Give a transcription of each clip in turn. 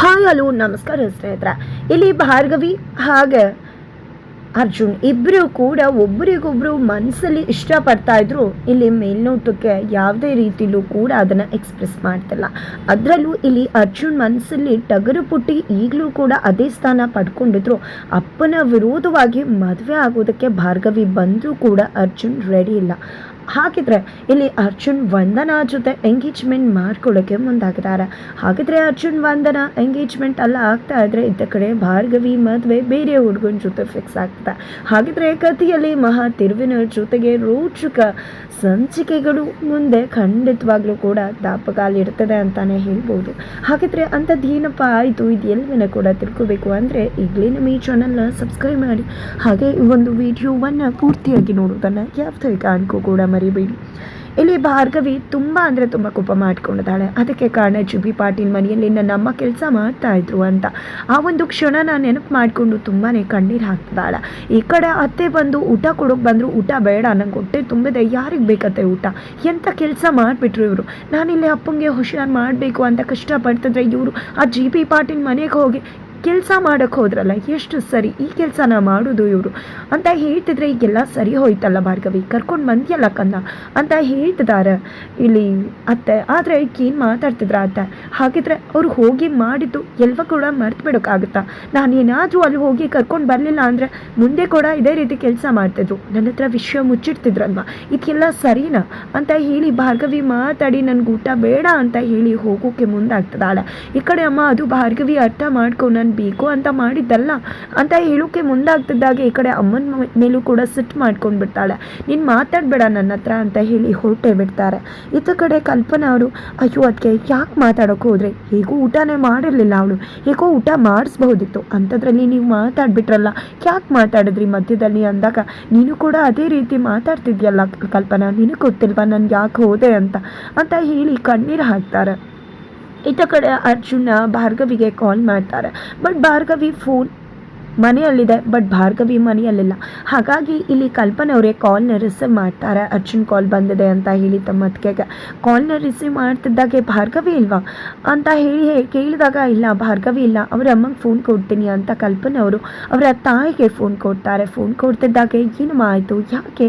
Hi hello ನಮಸ್ಕಾರ ಸ್ನೇಹಿತರ. ಇಲ್ಲಿ ಭಾರ್ಗವಿ ಹಾಗೆ ಅರ್ಜುನ್ ಇಬ್ಬರು ಕೂಡ ಒಬ್ಬರಿಗೊಬ್ಬರು ಮನಸ್ಸಲ್ಲಿ ಇಷ್ಟಪಡ್ತಾ ಇದ್ರು, ಇಲ್ಲಿ ಮೇಲ್ನೋಟಕ್ಕೆ ಯಾವುದೇ ರೀತಿಲೂ ಕೂಡ ಅದನ್ನು ಎಕ್ಸ್ಪ್ರೆಸ್ ಮಾಡ್ತಿಲ್ಲ. ಅದರಲ್ಲೂ ಇಲ್ಲಿ ಅರ್ಜುನ್ ಮನಸ್ಸಲ್ಲಿ ಟಗರು ಪುಟ್ಟಿ ಈಗಲೂ ಕೂಡ ಅದೇ ಸ್ಥಾನ ಪಡ್ಕೊಂಡಿದ್ರು. ಅಪ್ಪನ ವಿರೋಧವಾಗಿ ಮದುವೆ ಆಗೋದಕ್ಕೆ ಭಾರ್ಗವಿ ಬಂದರೂ ಕೂಡ ಅರ್ಜುನ್ ರೆಡಿ ಇಲ್ಲ. ಹಾಗಿದ್ರೆ ಇಲ್ಲಿ ಅರ್ಜುನ್ ವಂದನಾ ಜೊತೆ ಎಂಗೇಜ್ಮೆಂಟ್ ಮಾಡ್ಕೊಳ್ಳೋಕ್ಕೆ ಮುಂದಾಗಿದ್ದಾರೆ. ಹಾಗಿದ್ರೆ ಅರ್ಜುನ್ ವಂದನಾ ಎಂಗೇಜ್ಮೆಂಟ್ ಎಲ್ಲ ಆಗ್ತಾ ಇದ್ರೆ, ಇದ್ದ ಕಡೆ ಭಾರ್ಗವಿ ಮದುವೆ ಬೇರೆ ಹುಡುಗನ ಜೊತೆ ಫಿಕ್ಸ್ ಆಗ್ತದೆ. ಹಾಗಿದ್ರೆ ಕಥೆಯಲ್ಲಿ ಮಹಾ ತಿರುವಿನ ಜೊತೆಗೆ ರೋಚಕ ಸಂಚಿಕೆಗಳು ಮುಂದೆ ಖಂಡಿತವಾಗ್ಲೂ ಕೂಡ ದಾಪಗಾಲಿರ್ತದೆ ಅಂತಾನೆ ಹೇಳ್ಬೋದು. ಹಾಗಿದ್ರೆ ಅಂಥದ್ದು ಏನಪ್ಪ ಆಯಿತು? ಇದು ಎಲ್ಲವನ್ನ ಕೂಡ ತಿಳ್ಕೋಬೇಕು ಅಂದರೆ ಈಗಲೇ ನಮ್ಮ ಈ ಚಾನಲ್ನ ಸಬ್ಸ್ಕ್ರೈಬ್ ಮಾಡಿ. ಹಾಗೆ ಈ ಒಂದು ವಿಡಿಯೋವನ್ನು ಪೂರ್ತಿಯಾಗಿ ನೋಡೋದನ್ನು ಯಾವ್ದೇ ಕಾಣ್ಕೋ ಕೂಡ ಮರಿಬೇಡಿ. ಇಲ್ಲಿ ಭಾರ್ಗವಿ ತುಂಬ ಅಂದರೆ ತುಂಬ ಕೋಪ ಮಾಡ್ಕೊಂಡಿದ್ದಾಳೆ. ಅದಕ್ಕೆ ಕಾರಣ ಜುಬಿ ಪಾಟೀಲ್ ಮನೆಯಲ್ಲಿ ನನ್ನ ಅಮ್ಮ ಕೆಲಸ ಮಾಡ್ತಾ ಇದ್ರು ಅಂತ. ಆ ಒಂದು ಕ್ಷಣನ ನೆನಪು ಮಾಡಿಕೊಂಡು ತುಂಬಾ ಕಣ್ಣೀರು ಹಾಕ್ತಾಳೆ ಈ ಕಡೆ ಅತ್ತೆ ಬಂದು ಊಟ ಕೊಡೋಕೆ ಬಂದರು ಊಟ ಬೇಡ, ನಂಗೆ ಹೊಟ್ಟೆ ತುಂಬಿದೆ, ಯಾರಿಗೆ ಬೇಕತ್ತೆ ಊಟ? ಎಂಥ ಕೆಲಸ ಮಾಡಿಬಿಟ್ರು ಇವರು? ನಾನಿಲ್ಲಿ ಅಪ್ಪಂಗೆ ಹುಷಾರು ಮಾಡಬೇಕು ಅಂತ ಕಷ್ಟಪಡ್ತಿದ್ರೆ ಇವರು ಆ ಜಿ ಪಿ ಪಾಟೀಲ್ ಮನೆಗೆ ಹೋಗಿ ಕೆಲಸ ಮಾಡೋಕ್ಕೆ ಹೋದ್ರಲ್ಲ, ಎಷ್ಟು ಸರಿ ಈ ಕೆಲಸನ ಮಾಡೋದು ಇವರು? ಅಂತ ಹೇಳ್ತಿದ್ರೆ ಈಗೆಲ್ಲ ಸರಿ ಹೋಯ್ತಲ್ಲ ಭಾರ್ಗವಿ, ಕರ್ಕೊಂಡು ಬಂದ್ಯಲ್ಲ ಕಂದ? ಅಂತ ಹೇಳ್ತಿದ್ದಾರೆ ಇಲ್ಲಿ ಅತ್ತೆ. ಆದರೆ ಏನು ಮಾತಾಡ್ತಿದ್ರ ಅತ್ತೆ? ಹಾಗಿದ್ರೆ ಅವ್ರು ಹೋಗಿ ಮಾಡಿದ್ದು ಎಲ್ವ ಕೂಡ ಮರ್ತು ಬಿಡೋಕ್ಕಾಗುತ್ತಾ ನಾನೇನಾದರೂ ಅಲ್ಲಿ ಹೋಗಿ ಕರ್ಕೊಂಡು ಬರಲಿಲ್ಲ ಅಂದರೆ ಮುಂದೆ ಕೂಡ ಇದೇ ರೀತಿ ಕೆಲಸ ಮಾಡ್ತಿದ್ರು. ನನ್ನ ಹತ್ರ ವಿಷಯ ಮುಚ್ಚಿಡ್ತಿದ್ರಲ್ವ? ಇದೆಲ್ಲ ಸರಿನಾ? ಅಂತ ಹೇಳಿ ಭಾರ್ಗವಿ ಮಾತಾಡಿ ನನಗೆ ಊಟ ಬೇಡ ಅಂತ ಹೇಳಿ ಹೋಗೋಕೆ ಮುಂದಾಗ್ತದಾಳೆ. ಈ ಕಡೆ ಅಮ್ಮ, ಅದು ಭಾರ್ಗವಿ ಅರ್ಥ ಮಾಡ್ಕೊ ನಾನು ಬೇಕು ಅಂತ ಮಾಡಿದ್ದಲ್ಲ ಅಂತ ಹೇಳೋಕೆ ಮುಂದಾಗ್ತಿದ್ದಾಗೆ ಈ ಕಡೆ ಅಮ್ಮನ ಮೇಲೂ ಕೂಡ ಸಿಟ್ಟು ಮಾಡ್ಕೊಂಡು ಬಿಡ್ತಾಳೆ. ನೀನು ಮಾತಾಡಬೇಡ ನನ್ನ ಹತ್ರ ಅಂತ ಹೇಳಿ ಹೊರಟೇ ಬಿಡ್ತಾರೆ. ಇತ್ತ ಕಡೆ ಕಲ್ಪನಾ ಅವರು, ಅಯ್ಯೋ ಅದಕ್ಕೆ ಯಾಕೆ ಮಾತಾಡೋಕೆ ಹೋದರೆ? ಹೇಗೂ ಊಟನೇ ಮಾಡಿರಲಿಲ್ಲ ಅವಳು. ಹೇಗೋ ಊಟ ಮಾಡಿಸ್ಬಹುದಿತ್ತು. ಅಂಥದ್ರಲ್ಲಿ ನೀವು ಮಾತಾಡ್ಬಿಟ್ರಲ್ಲ. ಯಾಕೆ ಮಾತಾಡಿದ್ರಿ ಮಧ್ಯದಲ್ಲಿ ಅಂದಾಗ? ನೀನು ಕೂಡ ಅದೇ ರೀತಿ ಮಾತಾಡ್ತಿದ್ಯಲ್ಲ ಕಲ್ಪನಾ. ನಿನಗೆ ಗೊತ್ತಿಲ್ವಾ ನಾನು ಯಾಕೆ ಹೋದೆ ಅಂತ? ಅಂತ ಹೇಳಿ ಕಣ್ಣೀರು ಹಾಕ್ತಾರೆ. ಇತ್ತ ಕಡೆ ಅರ್ಜುನ ಭಾರ್ಗವಿಗೆ ಕಾಲ್ ಮಾಡ್ತಾರೆ. ಬಟ್ ಭಾರ್ಗವಿ ಫೋನ್ ಮನೆಯಲ್ಲಿದೆ ಬಟ್ ಭಾರ್ಗವಿ ಮನೆಯಲ್ಲಿಲ್ಲ. ಹಾಗಾಗಿ ಇಲ್ಲಿ ಕಲ್ಪನೆ ಅವರೇ ಕಾಲ್ನ ರಿಸೀವ್ ಮಾಡ್ತಾರೆ? ಅರ್ಜುನ್ ಕಾಲ್ ಬಂದಿದೆ ಅಂತ ಹೇಳಿ ತಮ್ಮ ಅತ್ತಿಗೆಗೆ. ಕಾಲ್ನ ರಿಸೀವ್ ಮಾಡ್ತಿದ್ದಾಗೆ ಭಾರ್ಗವಿ ಇಲ್ವಾ? ಅಂತ ಹೇಳಿ ಕೇಳಿದಾಗ ಇಲ್ಲ, ಭಾರ್ಗವಿ ಇಲ್ಲ. ಅವರ ಅಮ್ಮಂಗೆ ಫೋನ್ ಕೊಡ್ತೀನಿ ಅಂತ ಕಲ್ಪನೆ ಅವರು ಅವರ ತಾಯಿಗೆ ಫೋನ್ ಕೊಡ್ತಾರೆ. ಫೋನ್ ಕೊಡ್ತಿದ್ದಾಗೆ ಏನು ಆಯಿತು? ಯಾಕೆ?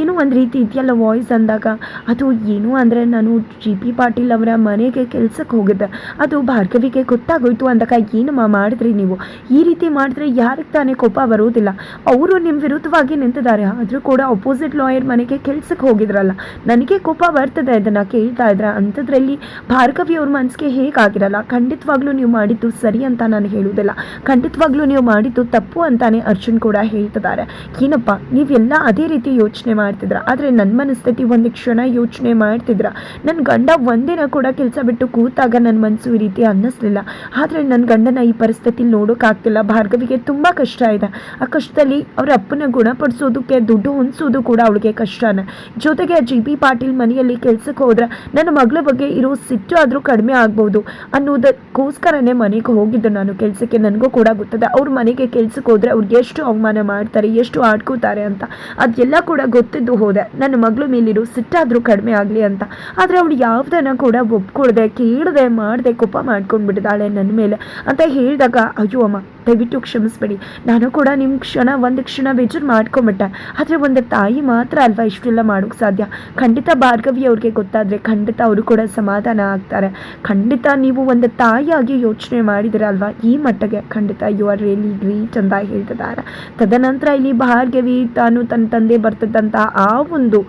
ಏನೋ ಒಂದು ರೀತಿ ಇದೆಯಲ್ಲ ವಾಯ್ಸ್ ಅಂದಾಗ. ಅದು ಏನು ಅಂದರೆ ನಾನು ಜಿ ಪಿ ಪಾಟೀಲ್ ಅವರ ಮನೆಗೆ ಕೆಲಸಕ್ಕೆ ಹೋಗಿದ್ದೆ. ಅದು ಭಾರ್ಗವಿಗೆ ಗೊತ್ತಾಗೋಯ್ತು ಅಂದಾಗ, ಏನಮ್ಮ ಮಾಡಿದ್ರಿ ನೀವು? ಈ ರೀತಿ ಮಾಡಿದ್ರೆ ಯಾರಿಗೆ ತಾನೇ ಕೋಪ ಬರುವುದಿಲ್ಲ. ಅವರು ನಿಮ್ಮ ವಿರುದ್ಧವಾಗಿ ನಿಂತಿದ್ದಾರೆ. ಆದರೂ ಕೂಡ ಅಪೋಸಿಟ್ ಲಾಯರ್ ಮನೆಗೆ ಕೆಲ್ಸಕ್ಕೆ ಹೋಗಿದ್ರಲ್ಲ. ನನಗೆ ಕೋಪ ಬರ್ತದೆ ಅದನ್ನು ಕೇಳ್ತಾ ಇದ್ರೆ. ಅಂಥದ್ರಲ್ಲಿ ಭಾರ್ಗವಿ ಅವ್ರ ಮನಸ್ಸಿಗೆ ಹೇಗಾಗಿರಲ್ಲ? ಖಂಡಿತವಾಗ್ಲೂ ನೀವು ಮಾಡಿದ್ದು ಸರಿ ಅಂತ ನಾನು ಹೇಳುವುದಿಲ್ಲ. ಖಂಡಿತವಾಗ್ಲೂ ನೀವು ಮಾಡಿದ್ದು ತಪ್ಪು ಅಂತಾನೆ ಅರ್ಜುನ್ ಕೂಡ ಹೇಳ್ತಿದ್ದಾರೆ. ಏನಪ್ಪ, ನೀವೆಲ್ಲ ಅದೇ ರೀತಿ ಯೋಚನೆ ಮಾಡ್ತಿದ್ರ? ಆದರೆ ನನ್ನ ಮನಸ್ಥಿತಿ ಒಂದು ಕ್ಷಣ ಯೋಚನೆ ಮಾಡ್ತಿದ್ರ. ನನ್ನ ಗಂಡ ಒಂದಿನ ಕೂಡ ಕೆಲಸ ಬಿಟ್ಟು ಕೂತಾಗ ನನ್ನ ಮನಸ್ಸು ಈ ರೀತಿ ಅನ್ನಿಸ್ಲಿಲ್ಲ. ಆದರೆ ನನ್ನ ಗಂಡನ ಈ ಪರಿಸ್ಥಿತಿ ನೋಡೋಕ್ಕಾಗ್ತಿಲ್ಲ ಭಾರ್ಗವಿಗೆ ತುಂಬ ಕಷ್ಟ ಇದೆ. ಆ ಕಷ್ಟದಲ್ಲಿ ಅವ್ರ ಅಪ್ಪನ ಗುಣಪಡಿಸೋದಕ್ಕೆ, ದುಡ್ಡು ಹೊಂದಿಸೋದು ಕೂಡ ಅವಳಿಗೆ ಕಷ್ಟನೇ. ಜೊತೆಗೆ ಜಿ ಪಿ ಪಾಟೀಲ್ ಮನೆಯಲ್ಲಿ ಕೆಲ್ಸಕ್ಕೆ ಹೋದ್ರೆ ನನ್ನ ಮಗಳ ಬಗ್ಗೆ ಇರೋ ಸಿಟ್ಟು ಆದರೂ ಕಡಿಮೆ ಆಗ್ಬೋದು ಅನ್ನೋದಕ್ಕೋಸ್ಕರನೇ ಮನೆಗೆ ಹೋಗಿದ್ದು ನಾನು. ಕೆಲಸಕ್ಕೆ ನನಗೂ ಕೂಡ ಗೊತ್ತದೆ. ಅವ್ರ ಮನೆಗೆ ಕೆಲ್ಸಕ್ಕೆ ಹೋದ್ರೆ ಅವ್ರಿಗೆ ಎಷ್ಟು ಅವಮಾನ ಮಾಡ್ತಾರೆ, ಎಷ್ಟು ಆಡ್ಕೋತಾರೆ ಅಂತ. ಅದೆಲ್ಲ ಕೂಡ ಗೊತ್ತಿದ್ದು ಹೋದೆ. ನನ್ನ ಮಗಳ ಮೇಲಿರೋ ಸಿಟ್ಟಾದರೂ ಕಡಿಮೆ ಆಗಲಿ ಅಂತ. ಆದರೆ ಅವಳು ಯಾವ್ದನ್ನ ಕೂಡ ಒಪ್ಕೊಳ್ದೆ, ಕೇಳದೆ, ಮಾಡದೆ, ಕೋಪ ಮಾಡ್ಕೊಂಡು ಬಿಟ್ಟಿದ್ದಾಳೆ ನನ್ನ ಮೇಲೆ ಅಂತ ಹೇಳಿದಾಗ, ಅಯ್ಯೋ ಅಮ್ಮ ದಯವಿಟ್ಟು ಕ್ಷಮಿಸ್ಬೇಡಿ. ನಾನು ಕೂಡ ನಿಮ್ಮ ಕ್ಷಣ, ಒಂದು ಕ್ಷಣ ಬೇಜಾರು ಮಾಡ್ಕೊಂಬಿಟ್ಟೆ. ಆದರೆ ಒಂದು ತಾಯಿ ಮಾತ್ರ ಅಲ್ವಾ ಇಷ್ಟೆಲ್ಲ ಮಾಡೋಕ್ಕೆ ಸಾಧ್ಯ? ಖಂಡಿತ ಭಾರ್ಗವಿ ಅವ್ರಿಗೆ ಗೊತ್ತಾದರೆ ಖಂಡಿತ ಅವರು ಕೂಡ ಸಮಾಧಾನ ಆಗ್ತಾರೆ. ಖಂಡಿತ ನೀವು ಒಂದು ತಾಯಿಯಾಗಿ ಯೋಚನೆ ಮಾಡಿದಿರಲ್ವಾ ಈ ಮಟ್ಟಿಗೆ ಖಂಡಿತ ಯು ಆರ್ ರಿಯಲಿ ಗ್ರೀಟ್ ಅಂತ ಹೇಳ್ತಿದ್ದಾರೆ. ತದನಂತರ ಇಲ್ಲಿ ಭಾರ್ಗವಿ ತಾನು ತನ್ನ ತಂದೆ ಬರ್ತದಂತಹ ಆ ಒಂದು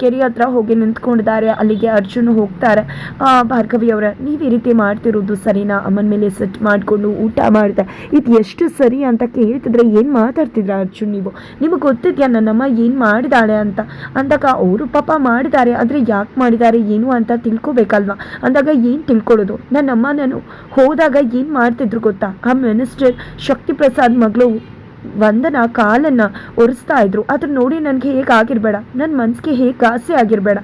ಕೆರೆ ಹತ್ರ ಹೋಗಿ ನಿಂತ್ಕೊಂಡಿದ್ದಾರೆ. ಅಲ್ಲಿಗೆ ಅರ್ಜುನ್ ಹೋಗ್ತಾರೆ. ಭಾರ್ಗವಿ ಅವರ, ನೀವು ಈ ರೀತಿ ಮಾಡ್ತಿರೋದು ಸರಿನಾ? ಅಮ್ಮನ ಮೇಲೆ ಸೆಟ್ ಮಾಡಿಕೊಂಡು ಊಟ ಮಾಡಿದೆ. ಇದು ಎಷ್ಟು ಸರಿ ಅಂತ ಕೇಳ್ತಿದ್ರೆ ಏನು ಮಾತಾಡ್ತಿದ್ರ ಅರ್ಜುನ್ ನೀವು? ನಿಮಗೆ ಗೊತ್ತಿದ್ಯಾ ನನ್ನಮ್ಮ ಏನು ಮಾಡಿದಾಳೆ ಅಂತ? ಅಂದಾಗ ಅವರು ಪಾಪ ಮಾಡಿದ್ದಾರೆ. ಆದರೆ ಯಾಕೆ ಮಾಡಿದ್ದಾರೆ, ಏನು ಅಂತ ತಿಳ್ಕೊಬೇಕಲ್ವಾ? ಅಂದಾಗ ಏನು ತಿಳ್ಕೊಳ್ಳೋದು? ನನ್ನಮ್ಮ ನಾನು ಹೋದಾಗ ಏನು ಮಾಡ್ತಿದ್ರು ಗೊತ್ತಾ? ಆ ಮಿನಿಸ್ಟರ್ ಶಕ್ತಿ ಪ್ರಸಾದ್ ಮಗಳು ವಂದನ ಕಾಲನ್ನು ಒರೆಸ್ತಾ ಇದ್ರು. ಅದನ್ನ ನೋಡಿ ನನಗೆ ಹೇಗೆ ಆಗಿರಬೇಡ. ನನ್ನ ಮನಸ್ಸಿಗೆ ಹೇಗೆ ಆಸೆ ಆಗಿರಬೇಡ.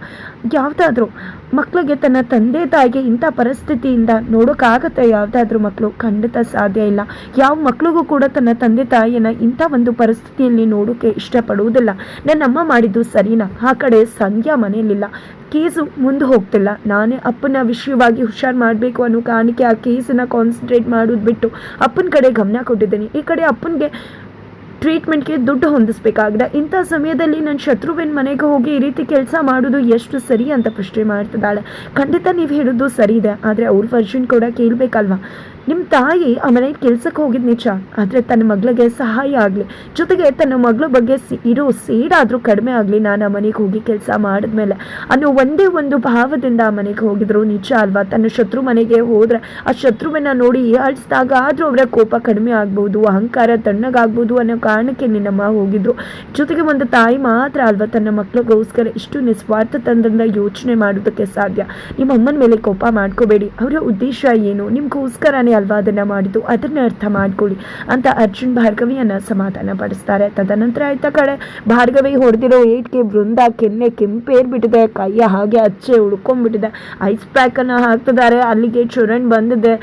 ಯಾವುದಾದ್ರೂ ಮಕ್ಕಳಿಗೆ ತನ್ನ ತಂದೆ ತಾಯಿಗೆ ಇಂಥ ಪರಿಸ್ಥಿತಿಯಿಂದ ನೋಡೋಕ್ಕಾಗತ್ತೆ ಯಾವುದಾದ್ರೂ ಮಕ್ಕಳು ಖಂಡಿತ ಸಾಧ್ಯ ಇಲ್ಲ. ಯಾವ ಮಕ್ಳಿಗೂ ಕೂಡ ತನ್ನ ತಂದೆ ತಾಯಿಯನ್ನು ಇಂಥ ಒಂದು ಪರಿಸ್ಥಿತಿಯಲ್ಲಿ ನೋಡೋಕ್ಕೆ ಇಷ್ಟಪಡುವುದಿಲ್ಲ. ನನ್ನಮ್ಮ ಮಾಡಿದ್ದು ಸರಿನಾ? ಆ ಕಡೆ ಸಂಧ್ಯಾ ಮನೆಯಲ್ಲಿಲ್ಲ. ಕೇಸು ಮುಂದೆ ಹೋಗ್ತಿಲ್ಲ. ನಾನೇ ಅಪ್ಪನ ವಿಷಯವಾಗಿ ಹುಷಾರು ಮಾಡಬೇಕು ಅನ್ನೋ ಕಾರಣಕ್ಕೆ ಆ ಕೇಸನ್ನು ಕಾನ್ಸಂಟ್ರೇಟ್ ಮಾಡೋದು ಬಿಟ್ಟು ಅಪ್ಪನ ಕಡೆ ಗಮನ ಕೊಟ್ಟಿದ್ದೀನಿ. ಈ ಕಡೆ ಅಪ್ಪನಿಗೆ ಟ್ರೀಟ್ಮೆಂಟ್ಗೆ ದುಡ್ಡು ಹೊಂದಿಸ್ಬೇಕಾಗಿದೆ. ಇಂಥ ಸಮಯದಲ್ಲಿ ನನ್ನ ಶತ್ರುವಿನ ಮನೆಗೆ ಹೋಗಿ ಈ ರೀತಿ ಕೆಲಸ ಮಾಡೋದು ಎಷ್ಟು ಸರಿ ಅಂತ ಪ್ರಶ್ನೆ ಮಾಡ್ತಿದ್ದಾಳೆ. ಖಂಡಿತ ನೀವು ಹೇಳೋದು ಸರಿ ಇದೆ, ಆದರೆ ಅವ್ರ ವರ್ಷನ್ ಕೂಡ ಕೇಳಬೇಕಲ್ವಾ? ನಿಮ್ಮ ತಾಯಿ ಆ ಮನೆಗೆ ಕೆಲ್ಸಕ್ಕೆ ಹೋಗಿದ್ದು ನಿಜ, ಆದರೆ ತನ್ನ ಮಗಳಿಗೆ ಸಹಾಯ ಆಗಲಿ. ಜೊತೆಗೆ ತನ್ನ ಮಗಳ ಬಗ್ಗೆ ಸಿ, ಇರೋ ಸೇಡಾದರೂ ಕಡಿಮೆ ಆಗಲಿ. ನಾನು ಆ ಮನೆಗೆ ಹೋಗಿ ಕೆಲಸ ಮಾಡಿದ್ಮೇಲೆ ಅನ್ನೋ ಒಂದೇ ಒಂದು ಭಾವದಿಂದ ಆ ಮನೆಗೆ ಹೋಗಿದ್ರು. ನಿಜ ಅಲ್ವಾ? ತನ್ನ ಶತ್ರು ಮನೆಗೆ ಹೋದರೆ ಆ ಶತ್ರುವನ್ನ ನೋಡಿ ಅಳಿಸಿದಾಗ ಆದರೂ ಅವರ ಕೋಪ ಕಡಿಮೆ ಆಗ್ಬೋದು, ಅಹಂಕಾರ ತಣ್ಣಗಾಗ್ಬೋದು ಅನ್ನೋ ಕಾರಣಕ್ಕೆ ನಿನ್ನಮ್ಮ ಹೋಗಿದ್ರು. ಜೊತೆಗೆ ಒಂದು ತಾಯಿ ಮಾತ್ರ ಅಲ್ವಾ ತನ್ನ ಮಕ್ಕಳಿಗೋಸ್ಕರ ಇಷ್ಟು ನಿಸ್ವಾರ್ಥ ತಂದಿಂದ ಯೋಚನೆ ಮಾಡೋದಕ್ಕೆ ಸಾಧ್ಯ? ನಿಮ್ಮ ಅಮ್ಮನ ಮೇಲೆ ಕೋಪ ಮಾಡ್ಕೋಬೇಡಿ. ಅವರ ಉದ್ದೇಶ ಏನು? ನಿಮ್ಗೋಸ್ಕರನೇ ಅಲ್ವಾ ಅದನ್ನ ಮಾಡಿದ್ದು, ಅದನ್ನು ಅರ್ಥ ಮಾಡ್ಕೊಳ್ಳಿ ಅಂತ ಅರ್ಜುನ್ ಭಾರ್ಗವಿಯನ್ನ ಸಮಾಧಾನ ಪಡಿಸ್ತಾರೆ ತದನಂತರ ಆಯ್ತಾ ಕಡೆ ಭಾರ್ಗವಿ ಹೊಡೆದಿರೋ ಏಟ್ಗೆ ವೃಂದ ಕೆನ್ನೆ ಕೆಂಪೇರ್ಬಿಟ್ಟಿದೆ ಕೈಯ ಹಾಗೆ ಅಚ್ಚೆ ಉಳ್ಕೊಂಡ್ಬಿಟ್ಟಿದೆ. ಐಸ್ ಪ್ಯಾಕನ್ನು ಹಾಕ್ತಿದ್ದಾರೆ, ಅಲ್ಲಿಗೆ ಚುರಣ್ ಬಂದಿದೆ.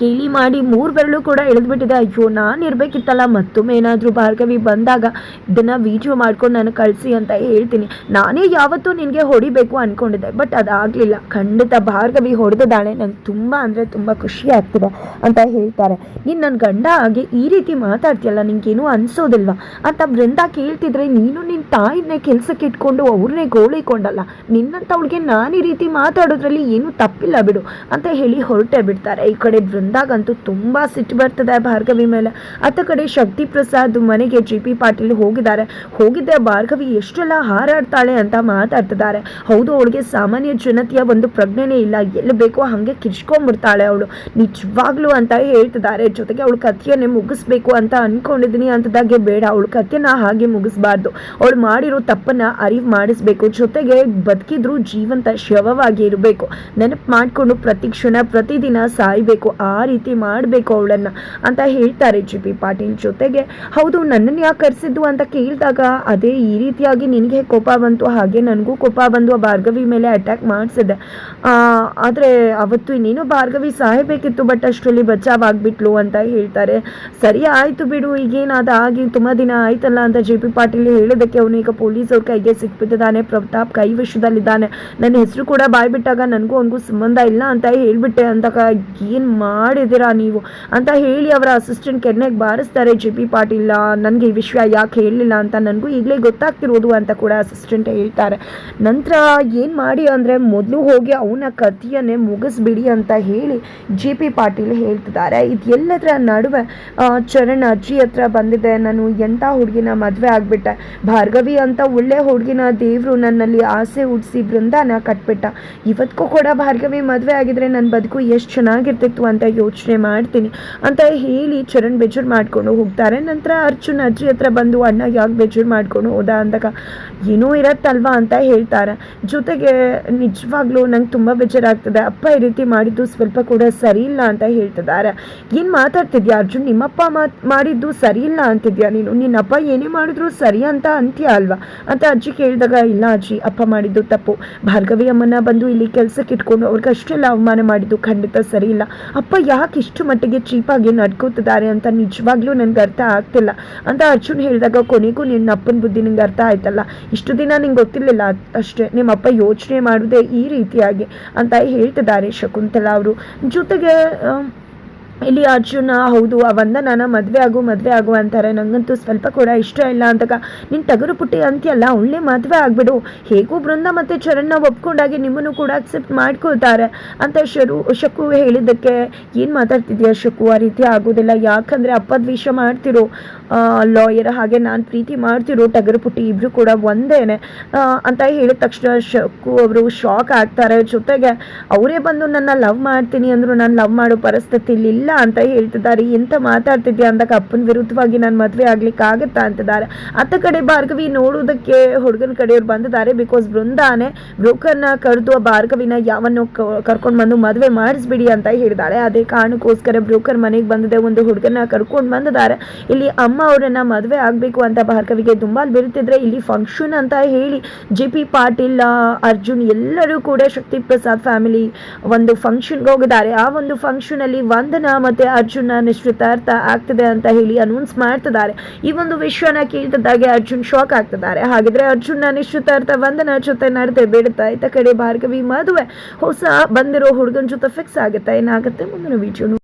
ಕೇಳಿ ಮಾಡಿ ಮೂರು ಬೆರಳು ಕೂಡ ಇಳಿದ್ಬಿಟ್ಟಿದೆ ಅಯ್ಯೋ, ನಾನು ಇರಬೇಕಿತ್ತಲ್ಲ, ಮತ್ತೊಮ್ಮೆ ಏನಾದರೂ ಭಾರ್ಗವಿ ಬಂದಾಗ ಇದನ್ನು ವಿಡಿಯೋ ಮಾಡ್ಕೊಂಡು ನಾನು ಕಳಿಸಿ ಅಂತ ಹೇಳ್ತೀನಿ. ನಾನೇ ಯಾವತ್ತೂ ನಿನಗೆ ಹೊಡಿಬೇಕು ಅಂದ್ಕೊಂಡಿದ್ದೆ ಬಟ್ ಅದಾಗಲಿಲ್ಲ. ಖಂಡಿತ ಭಾರ್ಗವಿ ಹೊಡೆದಿದ್ದಾಳೆ. ನಂಗೆ ತುಂಬ ಅಂದರೆ ತುಂಬ ಖುಷಿ ಆಗ್ತಿದೆ ಅಂತ ಹೇಳ್ತಾರೆ. ನೀನು ನನ್ನ ಗಂಡ ಹಾಗೆ ಈ ರೀತಿ ಮಾತಾಡ್ತೀಯಲ್ಲ, ನಿಂಗೇನು ಅನಿಸೋದಿಲ್ವಾ? ಅಂತ ಬೃಂದ ಕೇಳ್ತಿದ್ರೆ, ನೀನು ನಿನ್ನ ತಾಯಿನೇ ಕೆಲಸಕ್ಕೆ ಇಟ್ಕೊಂಡು ಅವ್ರನ್ನೇ ಗೋಳಿಕೊಂಡಲ್ಲ. ನಿನ್ನಂಥವಳಿಗೆ ನಾನು ಈ ರೀತಿ ಮಾತಾಡೋದ್ರಲ್ಲಿ ಏನೂ ತಪ್ಪಿಲ್ಲ ಬಿಡು ಅಂತ ಹೇಳಿ ಹೊರಟೆ ಬಿಡ್ತಾರೆ. ಈ ಕಡೆ ಬೃಂದಾಗಂತೂ ತುಂಬ ಸಿಟ್ಟು ಬರ್ತದೆ ಭಾರ್ಗವಿ ಮೇಲೆ. ಅತ್ತ ಕಡೆ ಶಕ್ತಿ ಪ್ರಸಾದ್ ಮನೆಗೆ ಜಿ ಪಿ ಪಾಟೀಲ್ ಹೋಗಿದ್ದಾರೆ. ಹೋಗಿದ್ದೆ ಭಾರ್ಗವಿ ಎಷ್ಟೆಲ್ಲ ಹಾರಾಡ್ತಾಳೆ ಅಂತ ಮಾತಾಡ್ತಿದ್ದಾರೆ. ಹೌದು, ಅವಳಿಗೆ ಸಾಮಾನ್ಯ ಜನತೆಯ ಒಂದು ಪ್ರಜ್ಞೆನೇ ಇಲ್ಲ. ಎಲ್ಲಿ ಬೇಕೋ ಹಾಗೆ ಕಿರ್ಚ್ಕೊಂಡ್ಬಿಡ್ತಾಳೆ ಅವಳು. ನಿಜವಾಗ್ಲು ಅಂತ ಹೇಳ್ತಿದ್ದಾರೆ. ಜೊತೆಗೆ ಅವಳು ಕಥೆಯನ್ನೇ ಮುಗಿಸ್ಬೇಕು ಅಂತ ಅನ್ಕೊಂಡಿದ್ದೀನಿ ಅಂತದಾಗೆ ಬೇಡ. ಅವಳು ಕಥೆನ ಹಾಗೆ ಮುಗಿಸ್ಬಾರ್ದು. ಅವಳು ಮಾಡಿರೋ ತಪ್ಪನ್ನ ಅರಿವು ಮಾಡಿಸ್ಬೇಕು. ಜೊತೆಗೆ ಬದುಕಿದ್ರು ಜೀವಂತ ಶವವಾಗಿ ಇರಬೇಕು. ನೆನಪು ಮಾಡಿಕೊಂಡು ಪ್ರತಿ ಕ್ಷಣ, ಪ್ರತಿದಿನ ಸಾಯ್ಬೇಕು. ಆ ರೀತಿ ಮಾಡಬೇಕು ಅವಳನ್ನ ಅಂತ ಹೇಳ್ತಾರೆ ಜಿ ಪಿ ಪಾಟೀಲ್ ಜೊತೆಗೆ. ಹೌದು, ನನ್ನನ್ನು ಯಾಕೆ ಕರೆಸಿದ್ದು ಅಂತ ಕೇಳಿದಾಗ ಅದೇ ಈ ರೀತಿಯಾಗಿ ನಿನಗೆ ಕೋಪ ಬಂತು, ಹಾಗೆ ನನಗೂ ಕೋಪ ಬಂದು ಆ ಭಾರ್ಗವಿ ಮೇಲೆ ಅಟ್ಯಾಕ್ ಮಾಡಿಸಿದೆ. ಆದರೆ ಅವತ್ತು ಇನ್ನೇನು ಭಾರ್ಗವಿ ಸಾಯಬೇಕಿತ್ತು ಬಟ್ ಅಷ್ಟರಲ್ಲಿ ಬಚಾವ್ ಆಗಿಬಿಟ್ಲು ಅಂತ ಹೇಳ್ತಾರೆ. ಸರಿ ಆಯಿತು ಬಿಡು ಈಗೇನು ಅದು ಆಗಿ ತುಂಬ ದಿನ ಆಯ್ತಲ್ಲ ಅಂತ ಜೆ ಪಿ ಪಾಟೀಲ್ ಹೇಳೋದಕ್ಕೆ ಅವನು ಈಗ ಪೊಲೀಸವ್ರ ಕೈಗೆ ಸಿಕ್ಬಿಟ್ಟಿದ್ದಾನೆ, ಪ್ರತಾಪ್ ಕೈ ವಶದಲ್ಲಿದ್ದಾನೆ ನನ್ನ ಹೆಸರು ಕೂಡ ಬಾಯ್ಬಿಟ್ಟಾಗ ನನಗೂ ಅವನಿಗೂ ಸಂಬಂಧ ಇಲ್ಲ ಅಂತ ಹೇಳಿಬಿಟ್ಟೆ ಅಂದಾಗ ಏನು ಮಾಡಿದ್ದೀರಾ ನೀವು? ಅಂತ ಹೇಳಿ ಅವರ ಅಸಿಸ್ಟೆಂಟ್ ಕೆನ್ನೆಗೆ ಬಾರಿಸ್ತಾರೆ. ಜೆ ಪಿ ಪಾಟೀಲ, ನನಗೆ ಈ ವಿಷಯ ಯಾಕೆ ಹೇಳಲಿಲ್ಲ ಅಂತ ನನಗೂ ಈಗಲೇ ಗೊತ್ತಾಗ್ತಿರೋದು ಅಂತ ಕೂಡ ಅಸಿಸ್ಟೆಂಟ್ ಹೇಳ್ತಾರೆ. ನಂತರ ಏನು ಮಾಡಿ ಅಂದರೆ, ಮೊದಲು ಹೋಗಿ ಅವನ ಕಥೆಯನ್ನೇ ಮುಗಿಸ್ಬಿಡಿ ಅಂತ ಹೇಳಿ ಜೆ ಪಿ ಪಾಟೀಲ್ ಹೇಳ್ತಿದ್ದಾರೆ. ಇದು ಎಲ್ಲದರ ನಡುವೆ ಚರಣ್ ಅಜ್ಜಿ ಹತ್ರ ಬಂದಿದೆ. ನಾನು ಎಂಥ ಹುಡುಗಿನ ಮದುವೆ ಆಗಿಬಿಟ್ಟೆ. ಭಾರ್ಗವಿ ಅಂತ ಒಳ್ಳೆ ಹುಡುಗಿನ ದೇವರು ನನ್ನಲ್ಲಿ ಆಸೆ ಹುಡ್ಸಿ ಬೃಂದಾನ ಕಟ್ಬಿಟ್ಟ. ಇವತ್ತಿಗೂ ಕೂಡ ಭಾರ್ಗವಿ ಮದುವೆ ಆಗಿದ್ರೆ ನನ್ನ ಬದುಕು ಎಷ್ಟು ಚೆನ್ನಾಗಿರ್ತಿತ್ತು ಅಂತ ಯೋಚನೆ ಮಾಡ್ತೀನಿ. ಅಂತ ಹೇಳಿ ಚರಣ್ ಬೇಜಾರು ಮಾಡ್ಕೊಂಡು ಹೋಗ್ತಾರೆ. ನಂತರ ಅರ್ಜುನ್ ಅಜ್ಜಿ ಹತ್ರ ಬಂದು, ಅಣ್ಣ, ಯಾಕೆ ಬೇಜಾರು ಮಾಡ್ಕೊಂಡು ಹೋದ? ಅಂದಾಗ, ಏನೋ ಇರತ್ತಲ್ವಾ? ಅಂತ ಹೇಳ್ತಾರೆ. ಜೊತೆಗೆ, ನಿಜವಾಗ್ಲೂ ನಂಗೆ ತುಂಬ ಬೇಜಾರಾಗ್ತದೆ. ಅಪ್ಪ ಈ ರೀತಿ ಮಾಡಿದ್ದು ಸ್ವಲ್ಪ ಕೂಡ ಸರಿ ಇಲ್ಲ ಅಂತ ಹೇಳ್ತಿದ್ದಾರೆ. ಏನು ಮಾತಾಡ್ತಿದ್ಯಾ ಅರ್ಜುನ್? ನಿಮ್ಮಪ್ಪ ಮಾತ್, ಮಾಡಿದ್ದು ಸರಿ ಇಲ್ಲ ಅಂತಿದ್ಯಾ ನೀನು? ನಿನ್ನಪ್ಪ ಏನೇ ಮಾಡಿದ್ರು ಸರಿ ಅಂತ ಅಂತೀಯ ಅಲ್ವಾ? ಅಂತ ಅಜ್ಜಿ ಕೇಳಿದಾಗ, ಇಲ್ಲ ಅಜ್ಜಿ, ಅಪ್ಪ ಮಾಡಿದ್ದು ತಪ್ಪು. ಭಾರ್ಗವಿ ಅಮ್ಮನ ಬಂದು ಇಲ್ಲಿ ಕೆಲಸಕ್ಕೆ ಇಟ್ಕೊಂಡು ಅವ್ರಿಗೆ ಅಷ್ಟೆಲ್ಲ ಅವಮಾನ ಮಾಡಿದ್ದು ಖಂಡಿತ ಸರಿ ಇಲ್ಲ ಯಾಕೆ ಇಷ್ಟು ಮಟ್ಟಿಗೆ ಚೀಪಾಗಿ ನಡ್ಕೋತಿದ್ದಾರೆ ಅಂತ ನಿಜವಾಗ್ಲೂ ನನಗೆ ಅರ್ಥ ಆಗ್ತಿಲ್ಲ. ಅಂತ ಅರ್ಜುನ್ ಹೇಳಿದಾಗ ಕೊನೆಗೂ ನಿನ್ನ ಅಪ್ಪನ ಬುದ್ಧಿ ನಿಂಗೆ ಅರ್ಥ ಆಯ್ತಲ್ಲ? ಇಷ್ಟು ದಿನ ನಿಂಗೆ ಗೊತ್ತಿರಲಿಲ್ಲ ಅಷ್ಟೇ. ನಿಮ್ಮ ಅಪ್ಪ ಯೋಚನೆ ಮಾಡೋದೇ ಈ ರೀತಿಯಾಗಿ ಅಂತ ಹೇಳ್ತಿದ್ದಾರೆ ಶಕುಂತಲಾ ಅವರು. ಜೊತೆಗೆ ಇಲ್ಲಿ ಅರ್ಜುನ, ಹೌದು, ಆ ವಂದನಾನ ಮದುವೆ ಆಗು ಮದುವೆ ಆಗು ಅಂತಾರೆ. ನನಗಂತೂ ಸ್ವಲ್ಪ ಕೂಡ ಇಷ್ಟ ಇಲ್ಲ ಅಂತಕ ನಿನ್ನ ಟಗರು ಪುಟ್ಟಿ ಅಂತ್ಯಲ್ಲ ಒಳ್ಳೆ ಮದುವೆ ಆಗ್ಬಿಡು. ಹೇಗೂ ಬೃಂದ ಮತ್ತು ಚರಣ್ಣ ಒಪ್ಕೊಂಡಾಗಿ ನಿಮ್ಮನ್ನು ಕೂಡ ಅಕ್ಸೆಪ್ಟ್ ಮಾಡ್ಕೊಳ್ತಾರೆ ಅಂತ ಶರು, ಶಕು ಹೇಳಿದ್ದಕ್ಕೆ ಏನು ಮಾತಾಡ್ತಿದ್ಯಾ ಶಕು? ಆ ರೀತಿ ಆಗೋದಿಲ್ಲ. ಯಾಕಂದರೆ ಅಪ್ಪದ್ವೇಷ ಮಾಡ್ತಿರೋ. ಲಾಯರ್ ಹಾಗೆ ನಾನು ಪ್ರೀತಿ ಮಾಡ್ತಿರೋ ಟಗರು ಪುಟ್ಟಿ ಇಬ್ಬರು ಕೂಡ ಒಂದೇನೆ. ಅಂತ ಹೇಳಿದ ತಕ್ಷಣ ಶಕು ಅವರು ಶಾಕ್ ಆಗ್ತಾರೆ. ಜೊತೆಗೆ ಅವರೇ ಬಂದು ನನ್ನ ಲವ್ ಮಾಡ್ತೀನಿ ಅಂದ್ರು ನಾನು ಲವ್ ಮಾಡೋ ಪರಿಸ್ಥಿತಿ ಇಲ್ಲ ಅಂತ ಹೇಳ್ತಿದ್ದಾರೆ. ಎಂತ ಮಾತಾಡ್ತಿದ್ಯಾ ಅಂದಾಗ ಅಪ್ಪನ ವಿರುದ್ಧವಾಗಿ ನಾನು ಮದುವೆ ಆಗ್ಲಿಕ್ಕೆ ಆಗುತ್ತಾ ಅಂತಿದ್ದಾರೆ. ಅತ್ತ ಕಡೆ ಭಾರ್ಗವಿ ನೋಡೋದಕ್ಕೆ ಹುಡುಗನ ಕಡೆಯವ್ರು ಬಂದಿದ್ದಾರೆ. ಬಿಕಾಸ್ ಬೃಂದಾನೆ ಬ್ರೋಕರ್ನ ಕರೆದು ಭಾರ್ಗವಿನ ಯಾವನ್ನು ಕರ್ಕೊಂಡು ಬಂದು ಮದುವೆ ಮಾಡಿಸ್ಬಿಡಿ ಅಂತ ಹೇಳಿದಾಳೆ ಅದೇ ಕಾರಣಕ್ಕೋಸ್ಕರ ಬ್ರೋಕರ್ ಮನೆಗೆ ಬಂದಿದೆ. ಒಂದು ಹುಡುಗನ ಕರ್ಕೊಂಡು ಬಂದಿದ್ದಾರೆ. ಇಲ್ಲಿ ಅಮ್ಮ ಅವರನ್ನ ಮದುವೆ ಆಗಬೇಕು ಅಂತ ಭಾರ್ಗವಿಗೆ ತುಂಬ ಬೀರುತ್ತಿದ್ರೆ ಇಲ್ಲಿ ಫಂಕ್ಷನ್ ಅಂತ ಹೇಳಿ ಜೆ ಪಿ ಪಾಟೀಲ್, ಅರ್ಜುನ್ ಎಲ್ಲರೂ ಕೂಡ ಶಕ್ತಿ ಪ್ರಸಾದ್ ಫ್ಯಾಮಿಲಿ ಒಂದು ಫಂಕ್ಷನ್ಗೆ ಹೋಗಿದ್ದಾರೆ. ಆ ಒಂದು ಫಂಕ್ಷನ್ ಅಲ್ಲಿ ವಂದನಾ ಮತ್ತೆ ಅರ್ಜುನ ನಿಶ್ಚಿತಾರ್ಥ ಆಗ್ತದೆ ಅಂತ ಹೇಳಿ ಅನೌನ್ಸ್ ಮಾಡ್ತಿದ್ದಾರೆ. ಈ ಒಂದು ವಿಷಯನ ಕೇಳ್ತಿದ್ದಾಗೆ ಅರ್ಜುನ್ ಶಾಕ್ ಆಗ್ತಿದ್ದಾರೆ. ಹಾಗಿದ್ರೆ ಅರ್ಜುನ ನಿಶ್ಚಿತಾರ್ಥ ವಂದನಾ ಜೊತೆ ನಡೆದೇ ಬಿಡುತ್ತಾ ಇತ್ತ ಕಡೆ ಭಾರ್ಗವಿ ಮದುವೆ ಹೊಸ ಬಂದಿರೋ ಹುಡುಗನ ಜೊತೆ ಫಿಕ್ಸ್ ಆಗುತ್ತೆ. ಏನಾಗುತ್ತೆ ಮುಂದಿನ ವಿಡಿಯೋ